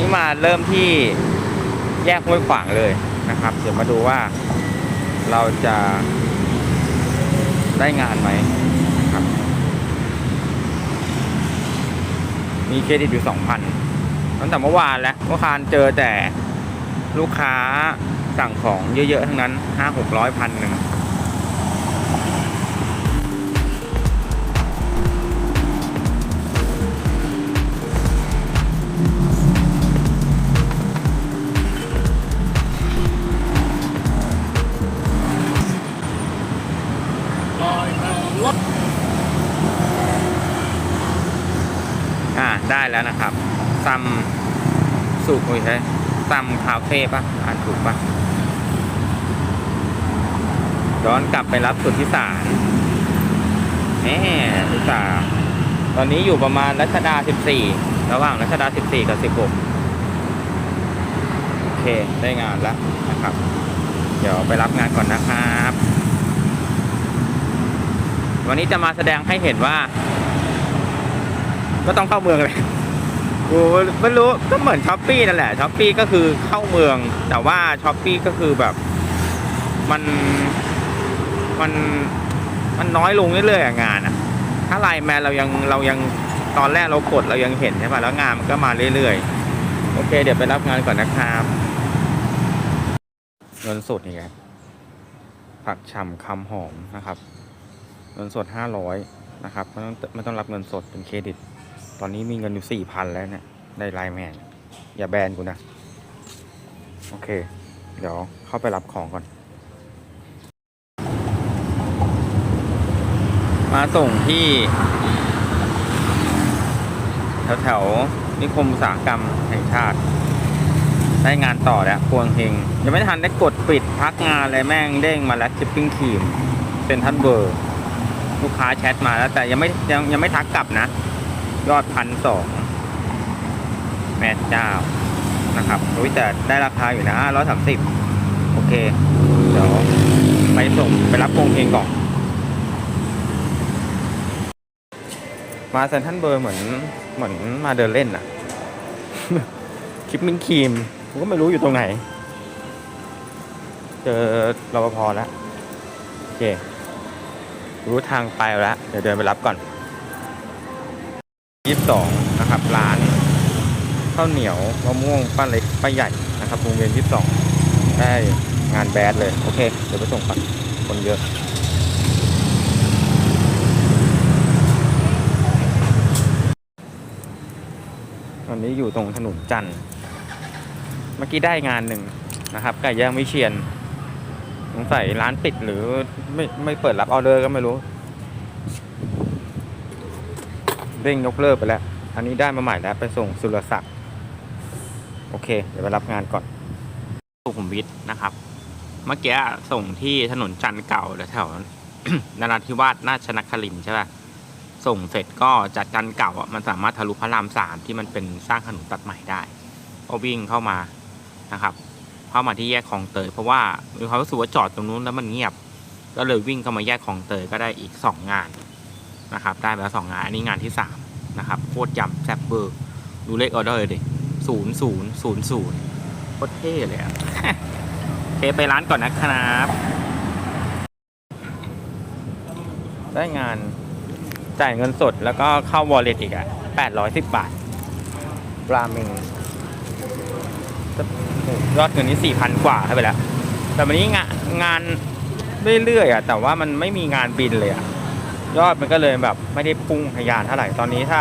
นี้มาเริ่มที่แยกห้วยขวางเลยนะครับ เดี๋ยวมาดูว่าเราจะได้งานไหมครับ มีเครดิตอยู่สองพันตั้งแต่เมื่อวานแล้ว เมื่อวานเจอแต่ลูกค้าสั่งของเยอะๆ ทั้งนั้นห้าหกร้อยพันหนึ่ง ได้แล้วนะครับซัมสุกุยใช่ซัมคาเฟ่ปะอ่านถูกปะย้อนกลับไปรับสุดที่สารแหมอุตส่าตอนนี้อยู่ประมาณรัชดา 14 ระหว่างรัชดา 14 กับ 16 โอเค ได้งานแล้วนะครับ เดี๋ยวไปรับงานก่อนนะครับ วันนี้จะมาแสดงให้เห็นว่า ก็ต้องเข้าเมืองเลยกูไม่รู้ก็เหมือนช้อปปี้นั่นแหละช้อปปี้ก็คือเข้าเมือง แต่ว่าช้อปปี้ก็คือแบบ มันมันมันน้อยลงเรื่อยๆงานอะถ้าไลน์แมนเรายังเรายังตอนแรกเรากดเรายังเห็นใช่ป่ะแล้วงานมันก็มาเรื่อยๆ โอเค เดี๋ยวไปรับงานก่อนนะครับเงินสดนี่ครับผักฉ่ำคำหอมนะครับ เงินสดห้าร้อยนะครับไม่ต้องไม่ต้องรับเงินสดเป็นเครดิต ตอนนี้มีเงินอยู่สี่พันแล้วเนี่ยได้ไลน์แมนอย่าแบนกูนะ โอเค เดี๋ยวเข้าไปรับของก่อน มาส่งที่ แถวแถวๆนิคมอุตสาหกรรมแห่งชาติ ได้งานต่อแล้วพวงเฮงยังไม่ทันได้กดปิดพักงานเลยแม่งเด้งมาแล้วชิปปิ้งครีมเป็นทันเบอร์ ลูกค้าแชทมาแล้วแต่ยังไม่ยังยังไม่ทักกลับนะ ยอดพันสองแม่เจ้านะครับโอ้ยแต่ได้ราคาอยู่นะร้อยสามสิบโอเค เดี๋ยวไปส่งไปรับโปรงเพลงก่อน มาเซนทันเบอร์เหมือนเหมือนมาเดินเล่นอะคลิปมินครีมผมก็ไม่รู้อยู่ตรงไหน เจอรปภแล้ว โอเค รู้ทางไปแล้ว เดี๋ยวเดินไปรับก่อน ยี่สิบสองนะครับ ร้านข้าวเหนียวมะม่วงป้าเล็กป้าใหญ่นะครับวงเวียนยี่สิบสองได้งานแบดเลย โอเค เดี๋ยวไปส่งก่อนคนเยอะตอนนี้อยู่ตรงถนนจันทร์เมื่อกี้ได้งานหนึ่งนะครับไก่ย่างวิเชียนสงสัยร้านปิดหรือไม่ไม่เปิดรับออเดอร์ก็ไม่รู้ เร่งยกเลิกไปแล้ว อันนี้ได้มาใหม่แล้วไปส่งสุรศักดิ์โอเค เดี๋ยวไปรับงานก่อนสุขุมวิทนะครับ เมื่อกี้ส่งที่ถนนจันทร์เก่าแถวนราธิวาสนาชนครินใช่ป่ะส่งเสร็จก็จากจันทร์เก่าอะมันสามารถทะลุพระรามสามที่มันเป็นสร้างถนนตัดใหม่ได้ก็วิ่งเข้ามานะครับ เข้ามาที่แยกคลองเตยเพราะว่ามีความรู้สึกว่าจอดตรงนู้นแล้วมันเงียบ ก็เลยวิ่งเข้ามาแยกคลองเตยก็ได้อีกสองงาน นะครับ ได้ไปแล้วสองงาน อันนี้งานที่สามนะครับ โคตรยำแซ่บเบอร์ ดูเลขออเดอร์ดิศูนย์ศูนย์ศูนย์ศูนย์โคตรเท่เลยอะโอเคไปร้านก่อนนะครับ ได้งานจ่ายเงินสดแล้วก็เข้าวอลเล็ตอีกอะแปดร้อยสิบบาทปลาเมงยอดเงินนี้สี่พันกว่าให้ไปแล้ว แต่วันนี้งานงานเรื่อยๆอะ แต่ว่ามันไม่มีงานบินเลยอะ ยอดมันก็เลยแบบไม่ได้พุ่งทะยานเท่าไหร่ตอนนี้ถ้า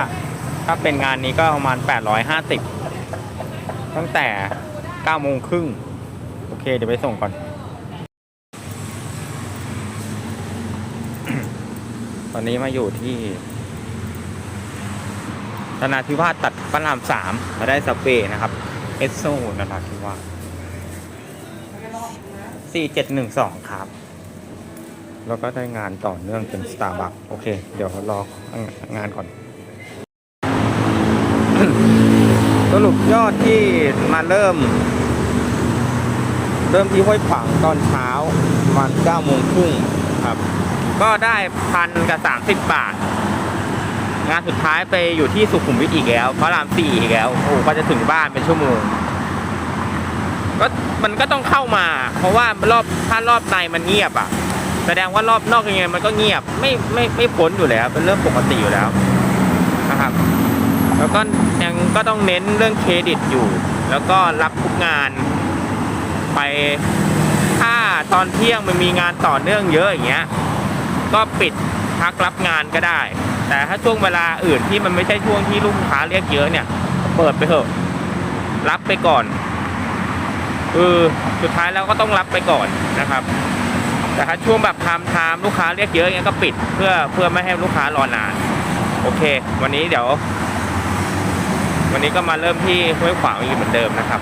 ถ้าเป็นงานนี้ก็ประมาณแปดร้อยห้าสิบตั้งแต่เก้าโมงครึ่งโอเค เดี๋ยวไปส่งก่อน ตอนนี้มาอยู่ที่ธนาธิวาสตัดพระรามสามมาได้สเปรย์นะครับ เอสโซนราธิวาสสี่เจ็ดหนึ่งสองครับ แล้วก็ได้งานต่อเนื่องเป็นสตาร์บัคโอเค เดี๋ยวรองานก่อน สรุปยอดที่มาเริ่ม เริ่มที่ห้วยขวางตอนเช้าประมาณ9โมงครึ่งครับ ก็ได้พันกับ30บบาท งานสุดท้ายไปอยู่ที่สุขุมวิทอีกแล้วพระรามสี่อีกแล้วโอ้ก็จะถึงบ้านเป็นชั่วโมงก็มันก็ต้องเข้ามา เพราะว่ารอบถ้ารอบในมันเงียบอะ แสดงว่ารอบนอกยังไงมันก็เงียบไม่ไม่ไม่พ้นอยู่แล้ว เป็นเรื่องปกติอยู่แล้วนะครับ แล้วก็ยังก็ต้องเน้นเรื่องเครดิตอยู่ แล้วก็รับทุกงาน ไปถ้าตอนเที่ยงมันมีงานต่อเนื่องเยอะอย่างเงี้ยก็ปิดพักรับงานก็ได้ แต่ถ้าช่วงเวลาอื่นที่มันไม่ใช่ช่วงที่ลูกค้าเรียกเยอะเนี่ย เปิดไปเถอะ รับไปก่อนคือสุดท้ายแล้วก็ต้องรับไปก่อนนะครับ แต่ถ้าช่วงแบบไทม์ไทม์ลูกค้าเรียกเยอะอย่างเงี้ยก็ปิดเพื่อเพื่อไม่ให้ลูกค้ารอนาน โอเค วันนี้เดี๋ยว วันนี้ก็มาเริ่มที่ห้วยขวางอีกเหมือนเดิมนะครับ